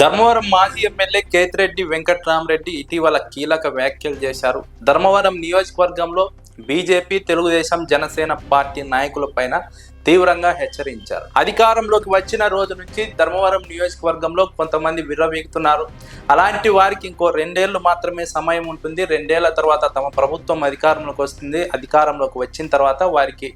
ధర్మవరం మాజీ ఎమ్మెల్యే కేతిరెడ్డి వెంకట్రామరెడ్డి ఇటీవల కీలక వ్యాఖ్యలు చేశారు. ధర్మవరం నియోజకవర్గంలో బీజేపీ తెలుగుదేశం జనసేన పార్టీ నాయకులపైన తీవ్రంగా హెచ్చరించారు. అధికారంలోకి వచ్చిన రోజు నుంచి ధర్మవరం నియోజకవర్గంలో కొంతమంది విర్రవీగుతున్నారు. అలాంటి వారికి ఇంకో రెండేళ్ళు మాత్రమే సమయం ఉంటుంది. రెండేళ్ళ తర్వాత తమ ప్రభుత్వం అధికారంలోకి వస్తుంది. అధికారంలోకి వచ్చిన తర్వాత వారికి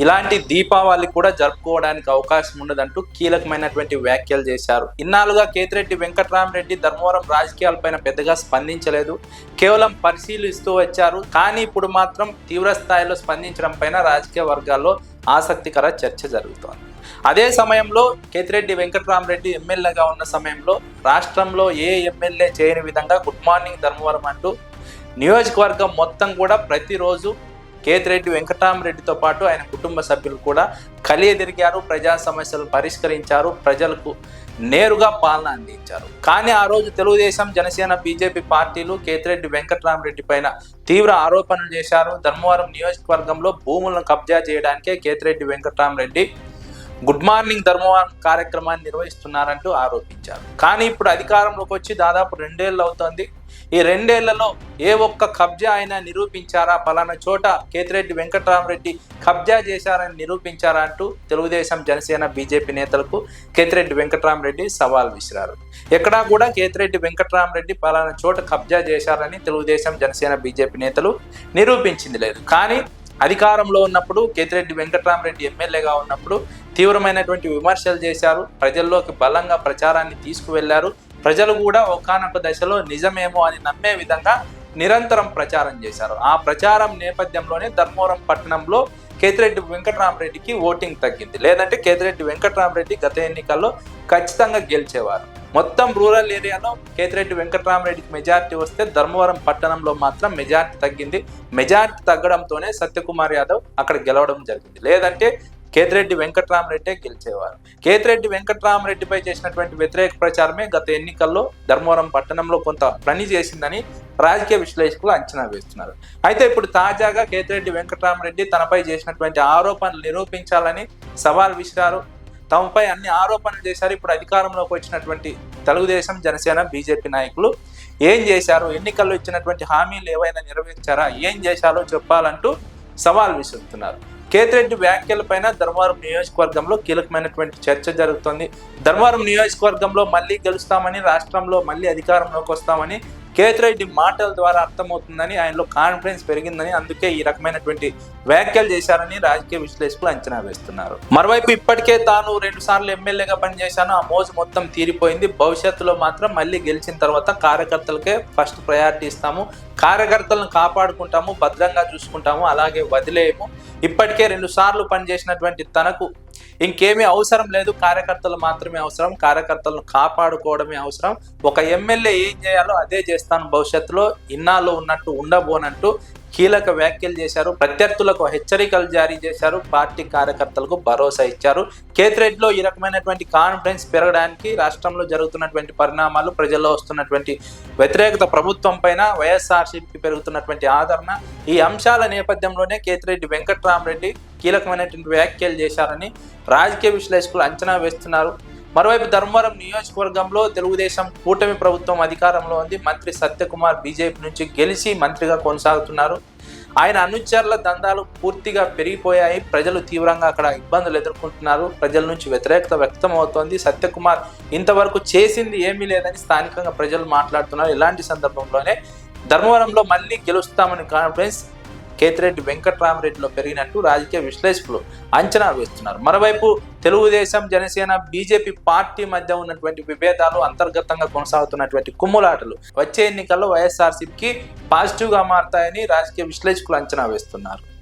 ఇలాంటి దీపావళి కూడా జరుపుకోవడానికి అవకాశం ఉండదంటూ కీలకమైనటువంటి వ్యాఖ్యలు చేశారు. ఇన్నాళ్ళుగా కేతిరెడ్డి వెంకటరామరెడ్డి ధర్మవరం రాజకీయాలపైన పెద్దగా స్పందించలేదు. కేవలం పరిశీలిస్తూ వచ్చారు. కానీ ఇప్పుడు మాత్రం తీవ్ర స్థాయిలో స్పందించడం పైన రాజకీయ వర్గాల్లో ఆసక్తికర చర్చ జరుగుతోంది. అదే సమయంలో కేతిరెడ్డి వెంకటరామరెడ్డి ఎమ్మెల్యేగా ఉన్న సమయంలో రాష్ట్రంలో ఏ ఎమ్మెల్యే చేయని విధంగా గుడ్ మార్నింగ్ ధర్మవరం అంటూ నియోజకవర్గం మొత్తం కూడా ప్రతిరోజు కేతిరెడ్డి వెంకటరామరెడ్డితో పాటు ఆయన కుటుంబ సభ్యులు కూడా కలియదిరిగారు ప్రజా సమస్యలు పరిష్కరించారు ప్రజలకు నేరుగా పాలన అందించారు. కానీ ఆ రోజు తెలుగుదేశం జనసేన బీజేపీ పార్టీలు కేతిరెడ్డి వెంకటరామరెడ్డి పైన తీవ్ర ఆరోపణలు చేశారు. ధర్మవరం నియోజకవర్గంలో భూములను కబ్జా చేయడానికే కేతిరెడ్డి వెంకటరామరెడ్డి గుడ్ మార్నింగ్ ధర్మవాన్ కార్యక్రమాన్ని నిర్వహిస్తున్నారంటూ ఆరోపించారు. కానీ ఇప్పుడు అధికారంలోకి వచ్చి దాదాపు రెండేళ్ళు అవుతోంది. ఈ రెండేళ్ళలో ఏ ఒక్క కబ్జా అయినా నిరూపించారా? పలానా చోట కేతిరెడ్డి వెంకటరామరెడ్డి కబ్జా చేశారని నిరూపించారా అంటూ తెలుగుదేశం జనసేన బీజేపీ నేతలకు కేతిరెడ్డి వెంకటరామరెడ్డి సవాల్ విసిరారు. ఎక్కడా కూడా కేతిరెడ్డి వెంకటరామరెడ్డి పలానా చోట కబ్జా చేశారని తెలుగుదేశం జనసేన బీజేపీ నేతలు నిరూపించింది లేదు. కానీ అధికారంలో ఉన్నప్పుడు కేతిరెడ్డి వెంకటరామరెడ్డి ఎమ్మెల్యేగా ఉన్నప్పుడు తీవ్రమైనటువంటి విమర్శలు చేశారు. ప్రజల్లోకి బలంగా ప్రచారాన్ని తీసుకువెళ్ళారు. ప్రజలు కూడా ఒకనొక దశలో నిజమేమో అని నమ్మే విధంగా నిరంతరం ప్రచారం చేశారు. ఆ ప్రచారం నేపథ్యంలోనే ధర్మవరం పట్టణంలో కేతిరెడ్డి వెంకటరామరెడ్డికి ఓటింగ్ తగ్గింది. లేదంటే కేతిరెడ్డి వెంకటరామరెడ్డి గత ఎన్నికల్లో ఖచ్చితంగా గెలిచేవారు. మొత్తం రూరల్ ఏరియాలో కేతిరెడ్డి వెంకటరామరెడ్డికి మెజార్టీ వస్తే ధర్మవరం పట్టణంలో మాత్రం మెజార్టీ తగ్గింది. మెజార్టీ తగ్గడంతోనే సత్యకుమార్ యాదవ్ అక్కడ గెలవడం జరిగింది. లేదంటే కేతిరెడ్డి వెంకటరామరెడ్డే గెలిచేవారు. కేతిరెడ్డి వెంకటరామరెడ్డిపై చేసినటువంటి వ్యతిరేక ప్రచారమే గత ఎన్నికల్లో ధర్మవరం పట్టణంలో కొంత పని చేసిందని రాజకీయ విశ్లేషకులు అంచనా వేస్తున్నారు. అయితే ఇప్పుడు తాజాగా కేతిరెడ్డి వెంకటరామరెడ్డి తనపై చేసినటువంటి ఆరోపణలు నిరూపించాలని సవాల్ విసిరారు. తమపై అన్ని ఆరోపణలు చేశారు. ఇప్పుడు అధికారంలోకి వచ్చినటువంటి తెలుగుదేశం జనసేన బీజేపీ నాయకులు ఏం చేశారు? ఎన్నికల్లో ఇచ్చినటువంటి హామీలు ఏవైనా నెరవేర్చారా? ఏం చేశారో చెప్పాలంటూ సవాల్ విసురుతున్నారు. కేతిరెడ్డి వ్యాఖ్యలపైన ధర్మవరం నియోజకవర్గంలో కీలకమైనటువంటి చర్చ జరుగుతుంది. ధర్మవరం నియోజకవర్గంలో మళ్ళీ గెలుస్తామని రాష్ట్రంలో మళ్ళీ అధికారంలోకి వస్తామని కేతిరెడ్డి మాటల ద్వారా అర్థమవుతుందని ఆయనలో కాన్ఫిడెన్స్ పెరిగిందని అందుకే ఈ రకమైనటువంటి వ్యాఖ్యలు చేశారని రాజకీయ విశ్లేషకులు అంచనా వేస్తున్నారు. మరోవైపు ఇప్పటికే తాను రెండు సార్లు ఎమ్మెల్యేగా పనిచేశాను. ఆ మోజు మొత్తం తీరిపోయింది. భవిష్యత్తులో మాత్రం మళ్ళీ గెలిచిన తర్వాత కార్యకర్తలకే ఫస్ట్ ప్రయారిటీ ఇస్తాము. కార్యకర్తలను కాపాడుకుంటాము భద్రంగా చూసుకుంటాము అలాగే వదిలేయము. ఇప్పటికే రెండు సార్లు పనిచేసినటువంటి తనకు ఇంకేమీ అవసరం లేదు. కార్యకర్తలు మాత్రమే అవసరం. కార్యకర్తలను కాపాడుకోవడమే అవసరం. ఒక ఎమ్మెల్యే ఏం చేయాలో అదే చేస్తాను భవిష్యత్తులో. ఇన్నాళ్ళు ఉన్నట్టు ఉండబోనంటూ కీలక వ్యాఖ్యలు చేశారు ప్రత్యర్థులకు హెచ్చరికలు జారీ చేశారు పార్టీ కార్యకర్తలకు భరోసా ఇచ్చారు. కేతిరెడ్డిలో ఈ రకమైనటువంటి కాన్ఫిడెన్స్ పెరగడానికి రాష్ట్రంలో జరుగుతున్నటువంటి పరిణామాలు ప్రజల్లో వస్తున్నటువంటి వ్యతిరేకత ప్రభుత్వం పైన వైఎస్ఆర్సీపీ పెరుగుతున్నటువంటి ఆదరణ ఈ అంశాల నేపథ్యంలోనే కేతిరెడ్డి వెంకట్రామరెడ్డి కీలకమైనటువంటి వ్యాఖ్యలు చేశారని రాజకీయ విశ్లేషకులు అంచనా వేస్తున్నారు. మరోవైపు ధర్మవరం నియోజకవర్గంలో తెలుగుదేశం కూటమి ప్రభుత్వం అధికారంలో ఉంది. మంత్రి సత్యకుమార్ బీజేపీ నుంచి గెలిచి మంత్రిగా కొనసాగుతున్నారు. ఆయన అనుచరుల దందాలు పూర్తిగా పెరిగిపోయాయి. ప్రజలు తీవ్రంగా అక్కడ ఇబ్బందులు ఎదుర్కొంటున్నారు. ప్రజల నుంచి వ్యతిరేకత వ్యక్తం అవుతోంది. సత్యకుమార్ ఇంతవరకు చేసింది ఏమీ లేదని స్థానికంగా ప్రజలు మాట్లాడుతున్నారు. ఇలాంటి సందర్భంలోనే ధర్మవరంలో మళ్ళీ గెలుస్తామని కాన్ఫిడెన్స్ కేతిరెడ్డి వెంకట్రామరెడ్డిలో పెరిగినట్టు రాజకీయ విశ్లేషకులు అంచనా వేస్తున్నారు. మరోవైపు తెలుగుదేశం జనసేన బీజేపీ పార్టీ మధ్య ఉన్నటువంటి విభేదాలు అంతర్గతంగా కొనసాగుతున్నటువంటి కుమ్ములాటలు వచ్చే ఎన్నికల్లో వైఎస్ఆర్సీపీకి పాజిటివ్గా మారతాయని రాజకీయ విశ్లేషకులు అంచనా వేస్తున్నారు.